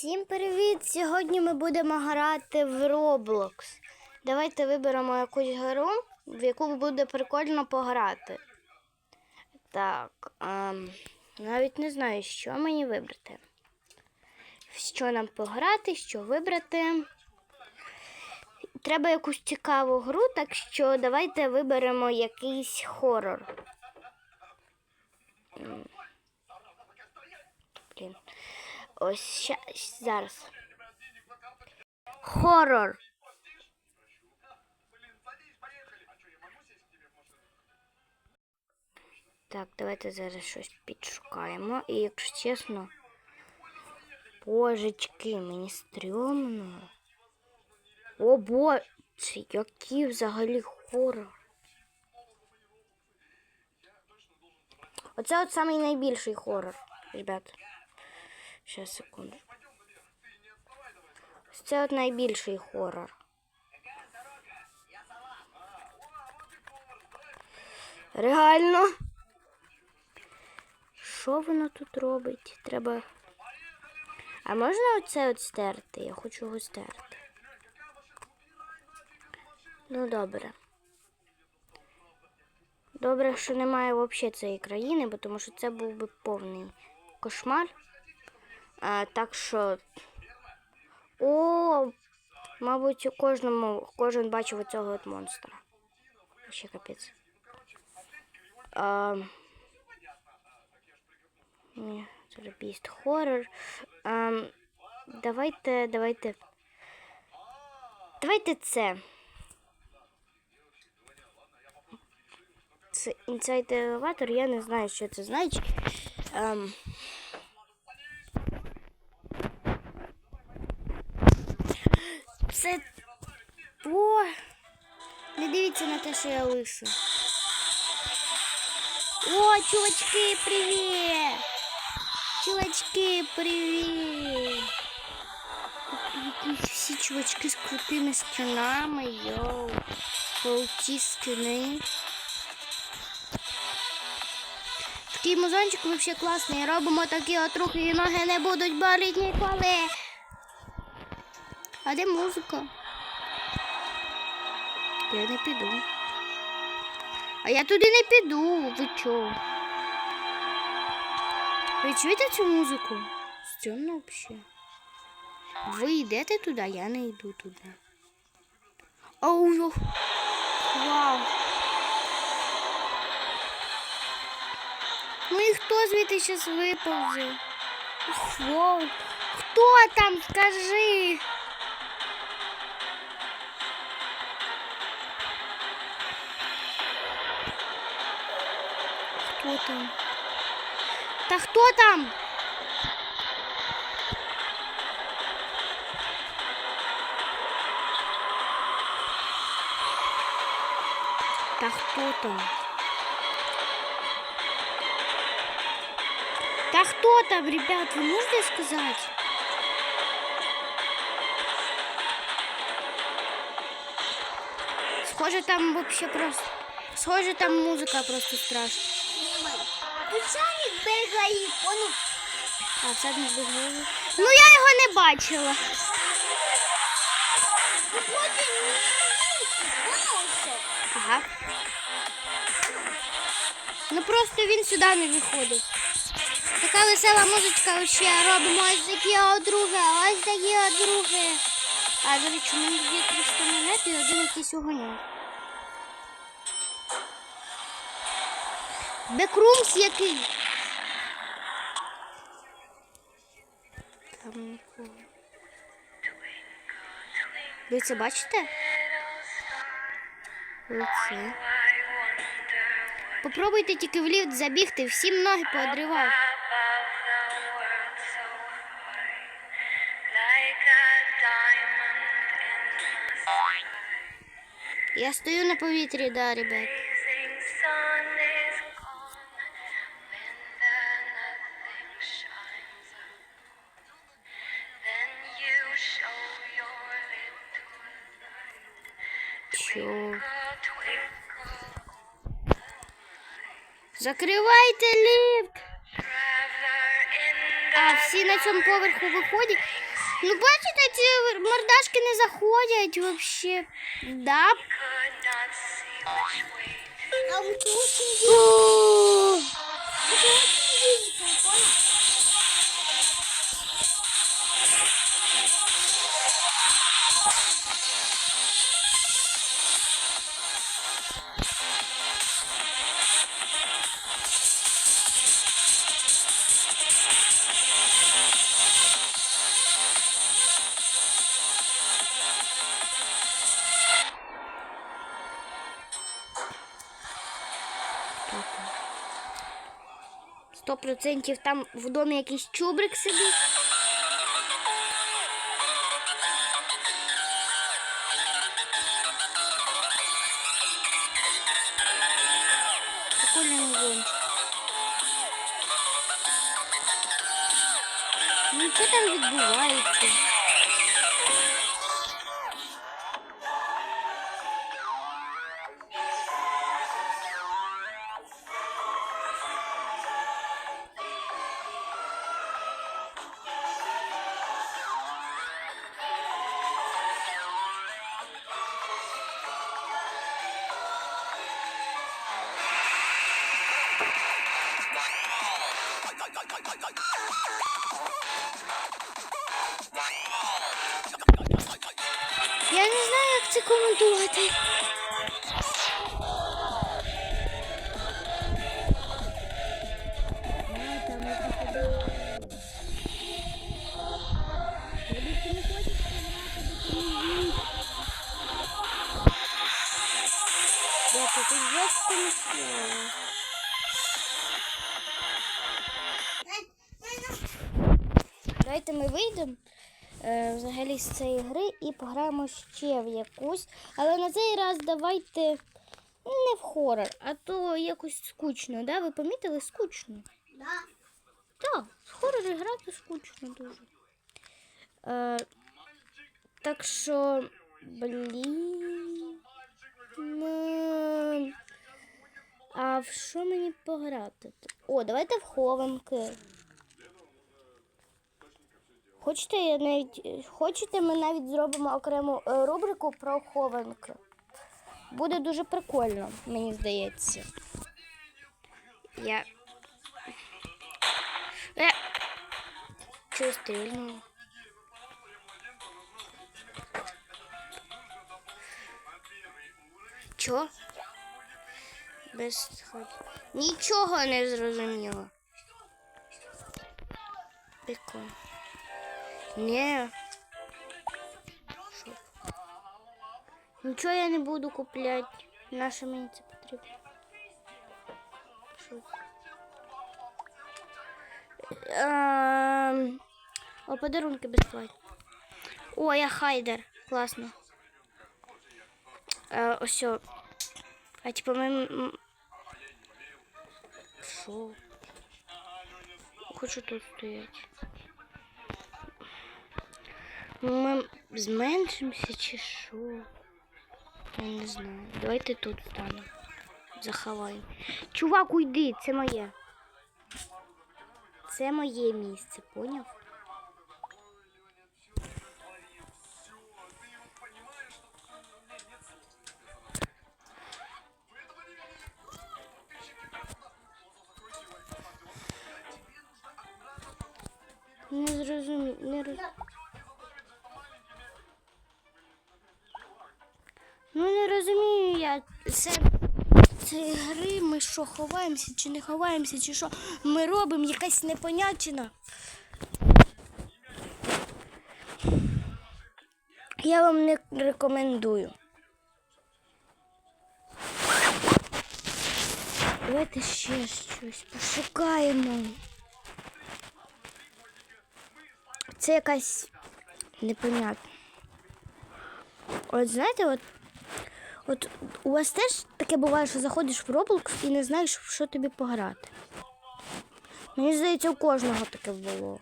Всім привіт! Сьогодні ми будемо грати в Roblox. Давайте виберемо якусь гру, в яку буде прикольно пограти. Так, ем, навіть не знаю, що мені вибрати. Що нам пограти, що вибрати. Треба якусь цікаву гру, так що давайте виберемо якийсь хорор. М. Блін. Ось ща, зараз. Хорор. Так, давайте зараз щось підшукаємо. І якщо чесно, божечки, мені стрьомно. О, боже, який взагалі хорор. Оце от самий найбільший хорор, ребят. Ще секунду. Це от найбільший хорор. Реально. Що воно тут робить? Треба. А можна оце от стерти? Я хочу його стерти. Ну, добре. Добре, що немає взагалі цієї країни, бо тому що це був би повний кошмар. А, так що. О, мабуть, у кожному кожен бачив оцього от монстра. Ще капець. А, ні, це біст хоррор. А, давайте, давайте. Давайте це. Це інсайт елеватор, я не знаю, що це значить. Ем, Це. О! Не дивіться на те, що я лишу. О, чувачки, привіт! Чувачки, привіт! Якісь всі чувачки з крутими скинами, йоу. Круті скини. Такий музончик вообще класний. Робимо такі от рухи і ноги не будуть боліти ніколи. А де музика? Я не піду. А я туди не піду. Ви чого? Ви чуєте цю музику? Стрьомно взагалі. Ви йдете туди, я не йду туди. Оу, йо. Вау. Ну і хто звідти зараз виповзе? Ух, Вау. Хто там? Скажи. Хто там? Та хто там? Та хто там? Та хто там, ребят, ви можете сказати? Схоже, там вообще просто... Схоже, там музика просто страшна. Печальник бігає, воно А, всадник голови. Ну, я його не бачила. все. Ага. Ну просто він сюди не виходить. Така весела музичка ще робимо ось такі одруги, ось такі одруги. А, до речі, у мене є 300 монет і один якийсь огонь. Бекрумс який? Там. Ви це бачите? Оце. Попробуйте тільки в ліфт забігти, всім ноги поодриваю. Я стою на повітрі, да, ребят. Закривайте ліфт! А всі на цьому поверху виходять. Ну, бачите, ці мордашки не заходять взагалі. Да? А вот очень О, дизель, понял? Сто процентів там в домі якийсь чубрик сидить. Ну, що там відбувається? Це коментувати. Давайте ми вийдемо е, взагалі з цієї гри і пограємо ще в якусь. Але на цей раз давайте не в хорор, а то якось скучно. Да? Ви помітили скучно? Да. Так, в хорори грати скучно дуже. Е, так що, блін. А в що мені пограти? О, давайте в хованки. Хочете, я навіть, хочете, ми навіть зробимо окрему е, рубрику про хованки. Буде дуже прикольно, мені здається. Я. Е! Чого стрільнуло? Чо? Без. Нічого не зрозуміло. Прикольно. Ні. Що? Нічого я не буду купляти. Наше мені це потрібно. Що? Ем, О, подарунки безплатні. О, я хайдер. Класно. Е, ось. А типа ми. Що? Хочу тут стояти. Ми зменшимося чи що? Я не знаю. Давайте тут станемо. Заховаємо. Чувак, уйди, це моє. Це моє місце, поняв? Цієї гри ми що ховаємося чи не ховаємося, чи що ми робимо якась непонятчина. Я вам не рекомендую. Давайте ще щось пошукаємо. Це якась непонятна. От знаєте, от, от у вас теж таке буває, що заходиш в Roblox і не знаєш, що тобі пограти. Мені здається, у кожного таке було.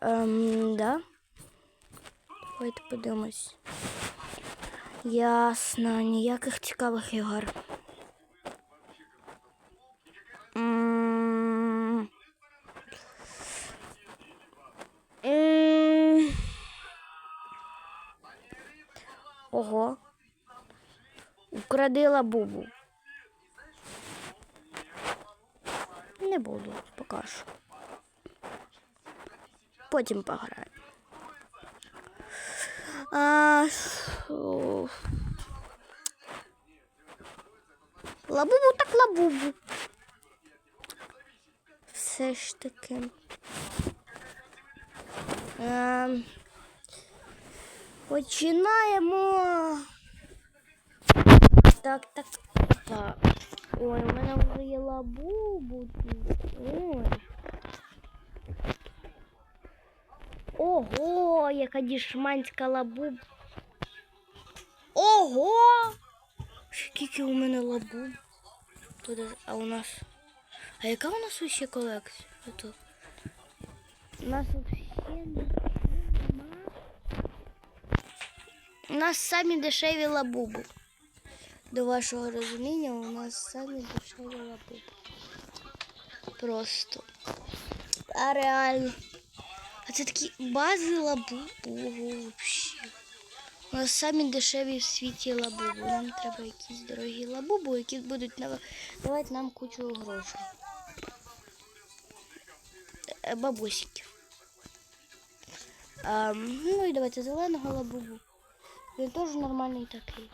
Ем, да? Давайте подивимось. Ясно, ніяких цікавих ігор. Украдила бубу. Не буду, покажу. Потім пограю. А, лабубу так лабубу. Все ж таки. Ем, починаємо. Так, так, так. Ой, у мене вже є лабубу. Ой. Ого, яка дішманська лабуб. Ого! Скільки у мене лабуб. Тут, а у нас. А яка у нас ще колекція? У нас взагалі нема. У нас самі дешеві лабуби. До вашого розуміння, у нас самі дешеві лабуби. Просто. А реально. А це такі бази лабубу взагалі. У нас самі дешеві в світі лабубу. Нам треба якісь дорогі лабубу, які будуть давати нам кучу грошей. Е, Бабусиків. Ем, ну і давайте зеленого лабубу. Він теж нормальний такий.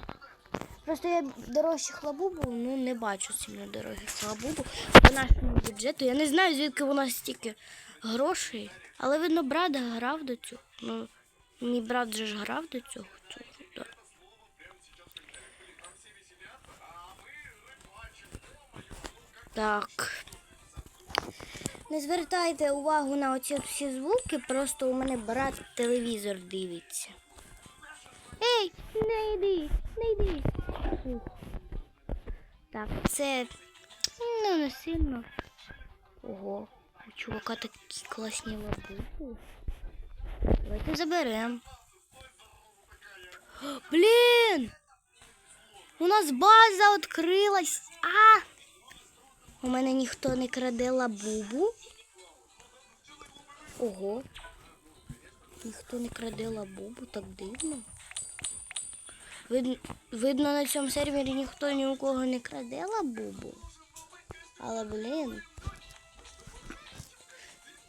Просто я дорожчих лабубу ну, не бачу сильно дорогих лабубу по нашому бюджету. Я не знаю, звідки нас стільки грошей. Але видно, брат грав до цього. Ну, мій брат же ж грав до цього. Так. Не звертайте увагу на оці всі звуки, просто у мене брат телевізор дивиться. Ей, не йди, не йди. Так, це ну не сильно. Ого, у чувака такі класні лабухи. Давайте заберем. Блін! У нас база відкрилась. А! У мене ніхто не краде лабубу. Ого. Ніхто не краде лабубу, так дивно. Видно, видно, на цьому сервері ніхто ні у кого не краде лабубу. Але, блін.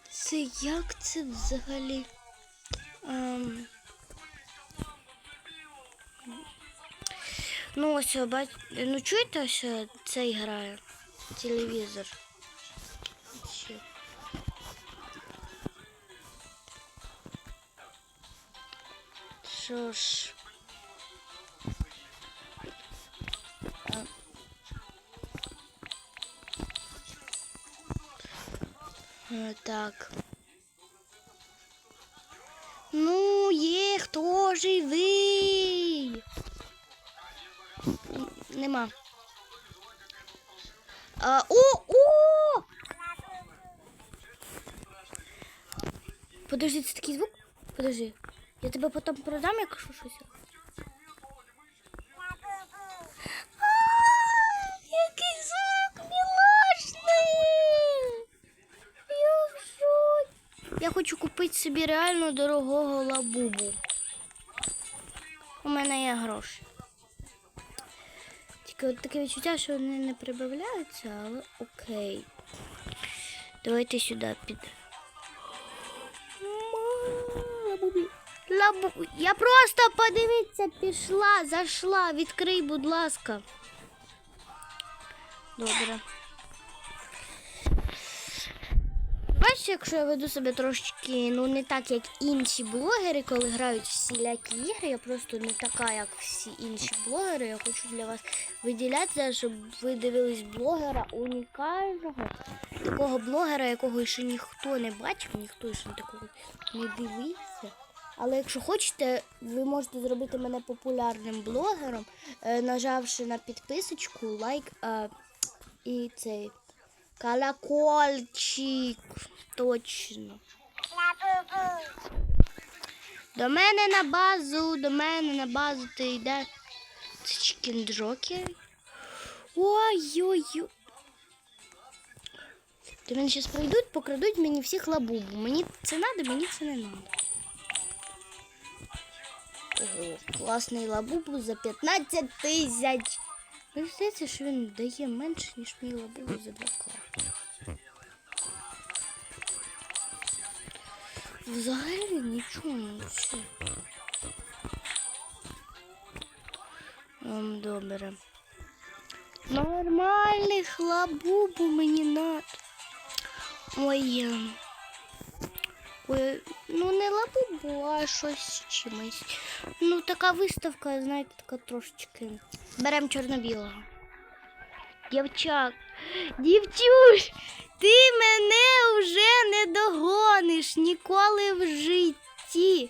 Це як це взагалі? Ем... Ну, ось, бач... ну чуєте, ось цей грає? Телевізор. Що ж. Так. Ну, є хто живий? Нема. А, о, о! Подожди, це такий звук? Подожди. Я тебе потім продам, якщо щось. Я хочу купити собі реально дорогого лабубу. У мене є гроші. Тільки от таке відчуття, що вони не прибавляються, але окей. Давайте сюди під. Лабубі. Лабу. Я просто подивіться, пішла, зайшла. Відкрий, будь ласка. Добре. Бачите, якщо я веду себе трошечки, ну не так, як інші блогери, коли грають всілякі ігри, я просто не така, як всі інші блогери. Я хочу для вас виділятися, щоб ви дивились блогера унікального, такого блогера, якого ще ніхто не бачив, ніхто ще такого не дивився. Але якщо хочете, ви можете зробити мене популярним блогером, е, нажавши на підписочку, лайк е, і цей колокольчик. Точно. До мене на базу, до мене на базу ти йде. Це чікінджокер. Ой-ой-ой. Ти мене зараз прийдуть, покрадуть мені всіх лабубу. Мені це треба, мені це не треба. Ого, класний лабубу за 15 тисяч. Мені здається, що він дає менше, ніж мій лабубу за 2к. Взагалі нічого не все. Ем, добре. Нормальних лабубу мені надо. Ой. Ем. Ну не лабубу, а щось з чимось. Ну, така виставка, знаєте, така трошечки. Беремо чорно-білого. Дівчак, дівчуш, ти мене вже не догониш ніколи в житті.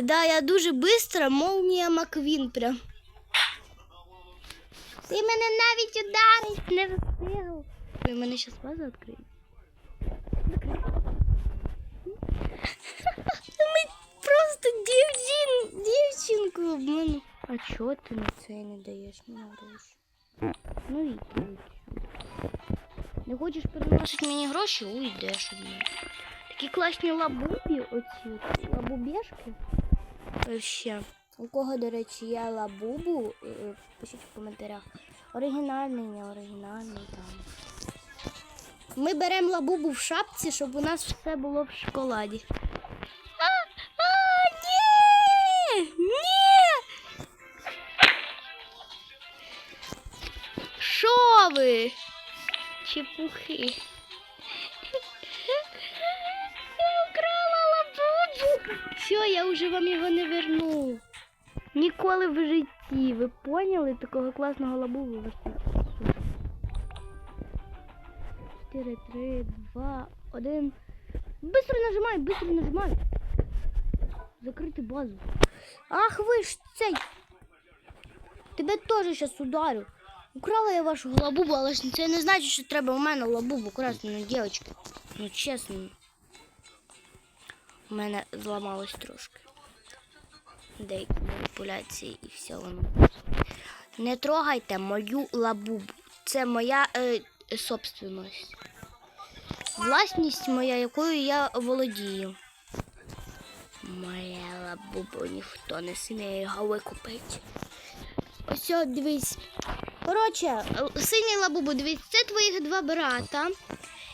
Да, я дуже бистра, молнія Маквін прям. Ти мене навіть ударить не встиг. Ой, мене зараз база відкриє. Ми просто дівчин, дівчинку обману. А чого ти на це не даєш мені гроші? Ну йди. Не хочеш приносити мені гроші, уйдеш від мене. Такі класні лабубі, оці лабубешки. Ще. У кого, до речі, є лабубу, е, пишіть в коментарях. Оригінальний, не оригінальний там. Ми беремо лабубу в шапці, щоб у нас все було в шоколаді. А, а, ні! Ні! Що ви? Чепухи. Я украла лабубу. Все, я вже вам його не верну. Ніколи в житті. Ви поняли такого класного лабубу? 4, 3, 2, 1. Быстро нажимай, быстро нажимай. Закрити базу. Ах ви ж цей. Тебе теж зараз ударю. Украла я вашу лабубу, але ж це не значить, що треба у мене лабубу красти, ну, дівчатки. Ну, чесно. У мене зламалось трошки. Деякі маніпуляції і все воно. Не трогайте мою лабубу. Це моя е, собственність. Власність моя, якою я володію. Моя лабуба ніхто не сміє його викупити. Ось дивись. Коротше, синій лабубу, дивись, це твоїх два брата.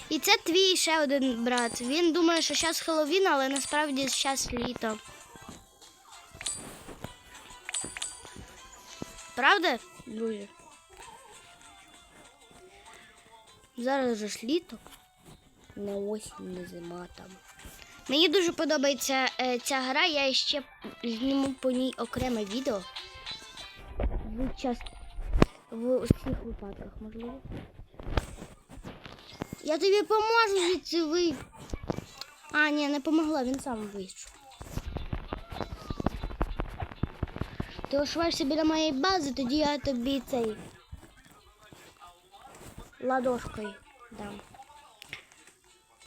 І це твій ще один брат. Він думає, що зараз Хеллоуін, але насправді зараз літо. Правда, друзі? Зараз же ж літо. Не осінь, не зима там. Мені дуже подобається е, ця гра, я ще зніму по ній окреме відео. В час в усіх випадках, можливо. Я тобі поможу звідси ви. А, ні, не помогла, він сам вийшов. Ти ошиваєшся біля моєї бази, тоді я тобі цей ладошкою дам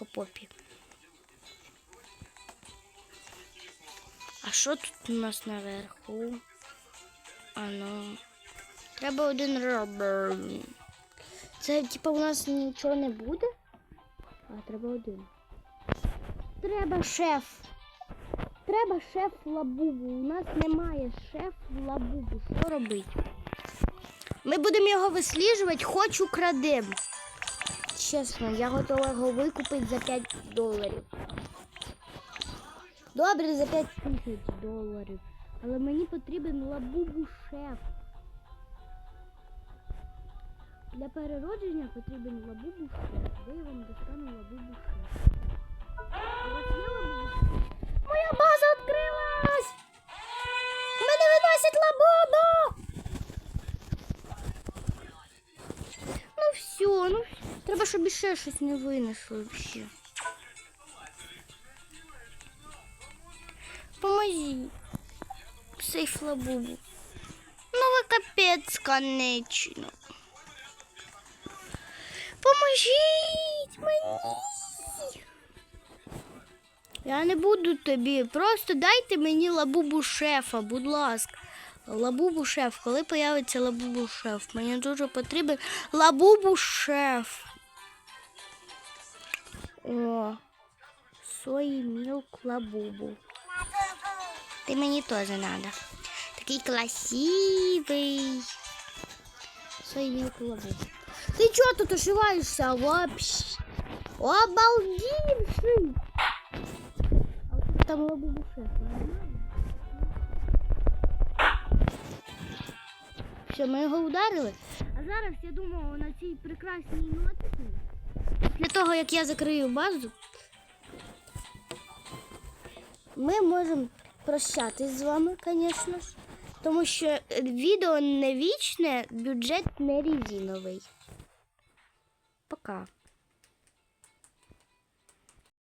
по попі. А що тут у нас наверху? А ну. Треба один робер. Це типа у нас нічого не буде? А треба один. Треба шеф. Треба шеф лабубу. У нас немає шеф лабубу. Що робити? Ми будемо його висліджувати, хоч украдемо. Чесно, я готова його викупити за 5 доларів. Добре, за 5 тисяч доларів. Але мені потрібен лабубу шеф. Для переродження потрібен лабубу шеф. Де я вам достану лабубу шеф? Лабубу шеф? Моя база відкрилась! Мене виносять лабубу! Все, ну треба, щоб іще щось не винесло взагалі. Поможіть. Сейф лабубу. Ну ви капець, конечно. Поможіть мені. Я не буду тобі. Просто дайте мені лабубу шефа, будь ласка. Лабубу шеф. Коли появиться лабубу шеф? Мені дуже потрібен лабубу шеф. О, сої мілк лабубу. Ти мені теж надо. Такий красивий. Сої мілк лабубу. Ти чого тут ошиваєшся вообще? Обалдівший! А там лабубу шеф. Все, ми його ударили. А зараз я думаю, на цій прекрасній ноті, для того, як я закрию базу, ми можемо прощатись з вами, звісно ж. Тому що відео не вічне, бюджет не резиновий. Пока.